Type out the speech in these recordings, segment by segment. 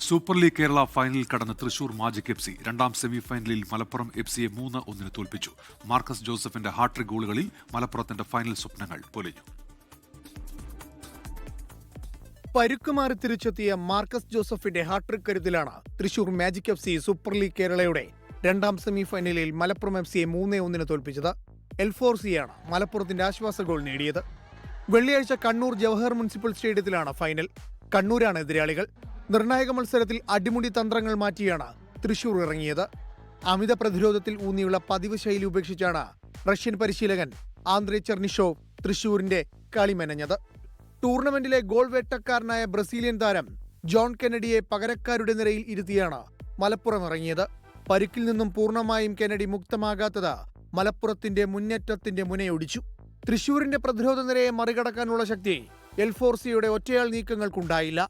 Super league Kerala ഫൈനലിൽ കടന്ന Thrissur magic F C. രണ്ടാം സെമി ഫൈനലിൽ മലപ്പുറം എഫ് സിയെ മൂന്ന് ഒന്നിന് തോൽപ്പിച്ചു. മാർക്കസ് ജോസഫിന്റെ ഹാട്രിക് ഗോളുകളിൽ മലപ്പുറത്തിന്റെ ഫൈനൽ സ്വപ്നങ്ങൾ പൊലിഞ്ഞു. പരുക്കുമാറി തിരിച്ചെത്തിയ മാർക്കസ് ജോസഫിന്റെ hat trick കരുത്തിലാണ് Thrissur magic F C super league കേരളയുടെ രണ്ടാം സെമി ഫൈനലിൽ മലപ്പുറം എഫ് സിയെ മൂന്നേ ഒന്നിന് തോൽപ്പിച്ചത്. എൽഫോർസിയാണ് മലപ്പുറത്തിന്റെ ആശ്വാസ ഗോൾ നേടിയത്. വെള്ളിയാഴ്ച കണ്ണൂർ ജവഹർ മുനിസിപ്പൽ സ്റ്റേഡിയത്തിലാണ് ഫൈനൽ. കണ്ണൂരാണ് എതിരാളികൾ. നിർണായക മത്സരത്തിൽ അടിമുടി തന്ത്രങ്ങൾ മാറ്റിയാണ് തൃശൂർ ഇറങ്ങിയത്. അമിത പ്രതിരോധത്തിൽ ഊന്നിയുള്ള പതിവ് ശൈലി ഉപേക്ഷിച്ചാണ് റഷ്യൻ പരിശീലകൻ ആന്ദ്രേ ചെർണിഷോവ് തൃശൂരിന്റെ കളി മെനഞ്ഞത്. ടൂർണമെന്റിലെ ഗോൾ വേട്ടക്കാരനായ ബ്രസീലിയൻ താരം ജോൺ കെനഡിയെ പകരക്കാരുടെ നിരയിൽ ഇരുത്തിയാണ് മലപ്പുറം ഇറങ്ങിയത്. പരുക്കിൽ നിന്നും പൂർണമായും കെനഡി മുക്തമാകാത്തത് മലപ്പുറത്തിന്റെ മുന്നേറ്റത്തിന്റെ മുനയൊടിച്ചു. തൃശൂരിന്റെ പ്രതിരോധ നിരയെ മറികടക്കാനുള്ള ശക്തി എൽഫോർസിയുടെ ഒറ്റയാൾ നീക്കങ്ങൾക്കുണ്ടായില്ല.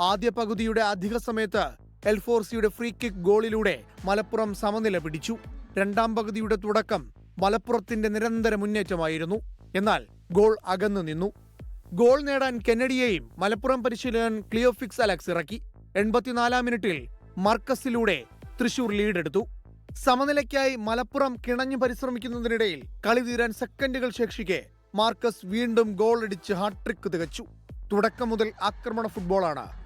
ആദ്യ പകുതിയുടെ അധിക സമയത്ത് എൽഫോർസിയുടെ ഫ്രീ കിക്ക് ഗോളിലൂടെ മലപ്പുറം സമനില പിടിച്ചു. രണ്ടാം പകുതിയുടെ തുടക്കം മലപ്പുറത്തിന്റെ നിരന്തര മുന്നേറ്റമായിരുന്നു. എന്നാൽ ഗോൾ അകന്നു നിന്നു. ഗോൾ നേടാൻ കെന്നഡിയെയും മലപ്പുറം പരിശീലകൻ ക്ലിയോഫിക്സ് അലക്സ് ഇറക്കി. എൺപത്തിനാലാം മിനിറ്റിൽ മർക്കസിലൂടെ തൃശൂർ ലീഡെടുത്തു. സമനിലയ്ക്കായി മലപ്പുറം കിണഞ്ഞു പരിശ്രമിക്കുന്നതിനിടയിൽ കളി തീരാൻ സെക്കൻഡുകൾ ശേഷിക്കെ മാർക്കസ് വീണ്ടും ഗോൾ അടിച്ച് ഹാട്രിക്ക് തികച്ചു. തുടക്കം മുതൽ ആക്രമണ ഫുട്ബോളാണ്